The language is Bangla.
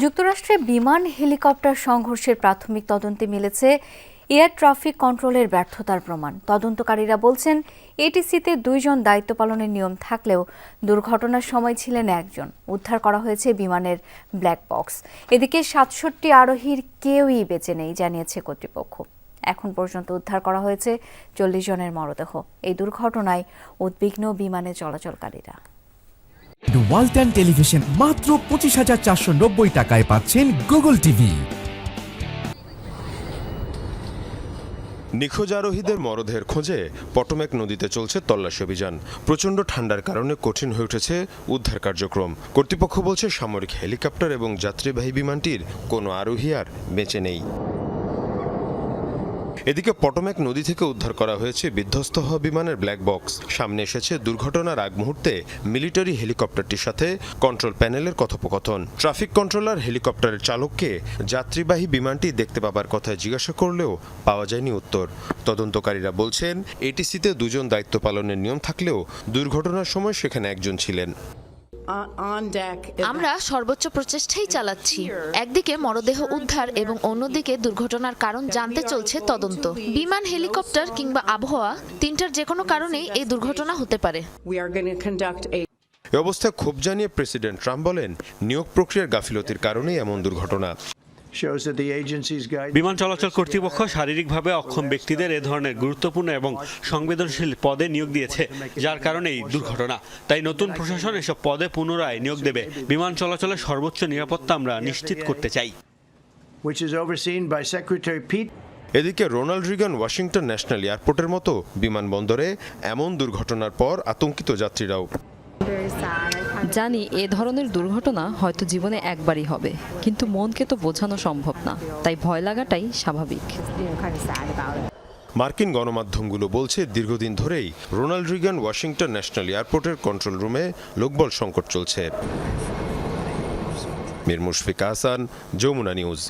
যুক্তরাষ্ট্রে বিমান, হেলিকপ্টার সংঘর্ষের প্রাথমিক তদন্তে মিলেছে এয়ার ট্রাফিক কন্ট্রোলের ব্যর্থতার প্রমাণ। তদন্তকারীরা বলছেন, এটিসিতে দুইজন দায়িত্ব পালনের নিয়ম থাকলেও দুর্ঘটনার সময় ছিলেন একজন। উদ্ধার করা হয়েছে বিমানের ব্ল্যাক বক্স। এদিকে সাতষট্টি আরোহীর কেউই বেঁচে নেই, জানিয়েছে কর্তৃপক্ষ। এখন পর্যন্ত উদ্ধার করা হয়েছে চল্লিশ জনের মরদেহ। এই দুর্ঘটনায় উদ্বিগ্ন বিমানে চলাচলকারীরা। ওয়ালটন টেলিভিশন মাত্র পঁচিশ হাজার চারশো নব্বই টাকায় পাচ্ছেন গুগল টিভি। নিখোঁজ আরোহীদের মরদেহের খোঁজে পটমেক নদীতে চলছে তল্লাশি অভিযান। প্রচণ্ড ঠান্ডার কারণে কঠিন হয়ে উঠেছে উদ্ধার কার্যক্রম। কর্তৃপক্ষ বলছে সামরিক হেলিকপ্টার এবং যাত্রীবাহী বিমানটির কোনো আরোহী আর বেঁচে নেই। এদিকে পটমেক নদী থেকে উদ্ধার করা হয়েছে বিধ্বস্ত হওয়া বিমানের ব্ল্যাক বক্স। সামনে এসেছে দুর্ঘটনার আগ মুহূর্তে মিলিটারি হেলিকপ্টারটির সাথে কন্ট্রোল প্যানেলের কথোপকথন। ট্রাফিক কন্ট্রোলার হেলিকপ্টারের চালককে যাত্রীবাহী বিমানটি দেখতে পাবার কথা জিজ্ঞাসা করলেও পাওয়া যায়নি উত্তর। তদন্তকারীরা বলছেন, এটিসিতে দুজন দায়িত্ব পালনের নিয়ম থাকলেও দুর্ঘটনার সময় সেখানে একজন ছিলেন। আমরা সর্বোচ্চ প্রচেষ্টাই চালাচ্ছি। একদিকে মরদেহ উদ্ধার এবং অন্যদিকে দুর্ঘটনার কারণ জানতে চলছে তদন্ত। বিমান হেলিকপ্টার কিংবা আবহাওয়া তিনটার যে কোনো কারণেই এই দুর্ঘটনা হতে পারে। এ অবস্থায় ক্ষোভ জানিয়ে প্রেসিডেন্ট ট্রাম্প বলেন নিয়োগ প্রক্রিয়ার গাফিলতির কারণেই এমন দুর্ঘটনা। Shows that the বিমান চলাচল কর্তৃপক্ষ শারীরিকভাবে অক্ষম ব্যক্তিদের এ ধরনের গুরুত্বপূর্ণ এবং সংবেদনশীল পদে নিয়োগ দিয়েছে যার কারণে এই দুর্ঘটনা। তাই নতুন প্রশাসন এসব পদে পুনরায় নিয়োগ দেবে। বিমান চলাচলের সর্বোচ্চ নিরাপত্তা আমরা নিশ্চিত করতে চাই। এদিকে রোনাল্ড রিগান ওয়াশিংটন ন্যাশনাল এয়ারপোর্টের মতো বিমানবন্দরে এমন দুর্ঘটনার পর আতঙ্কিত যাত্রীরাও। জানি এ ধরনের দুর্ঘটনা হয়তো জীবনে একবারই হবে, কিন্তু মনকে তো বোঝানো সম্ভব না, তাই ভয় লাগাটাই স্বাভাবিক। মার্কিন গণমাধ্যমগুলো বলছে, দীর্ঘদিন ধরেই রোনাল্ড রিগান ওয়াশিংটন ন্যাশনাল এয়ারপোর্টের কন্ট্রোল রুমে লোকবল সংকট চলছে। মীর মুশফিক আহসান, যমুনা নিউজ।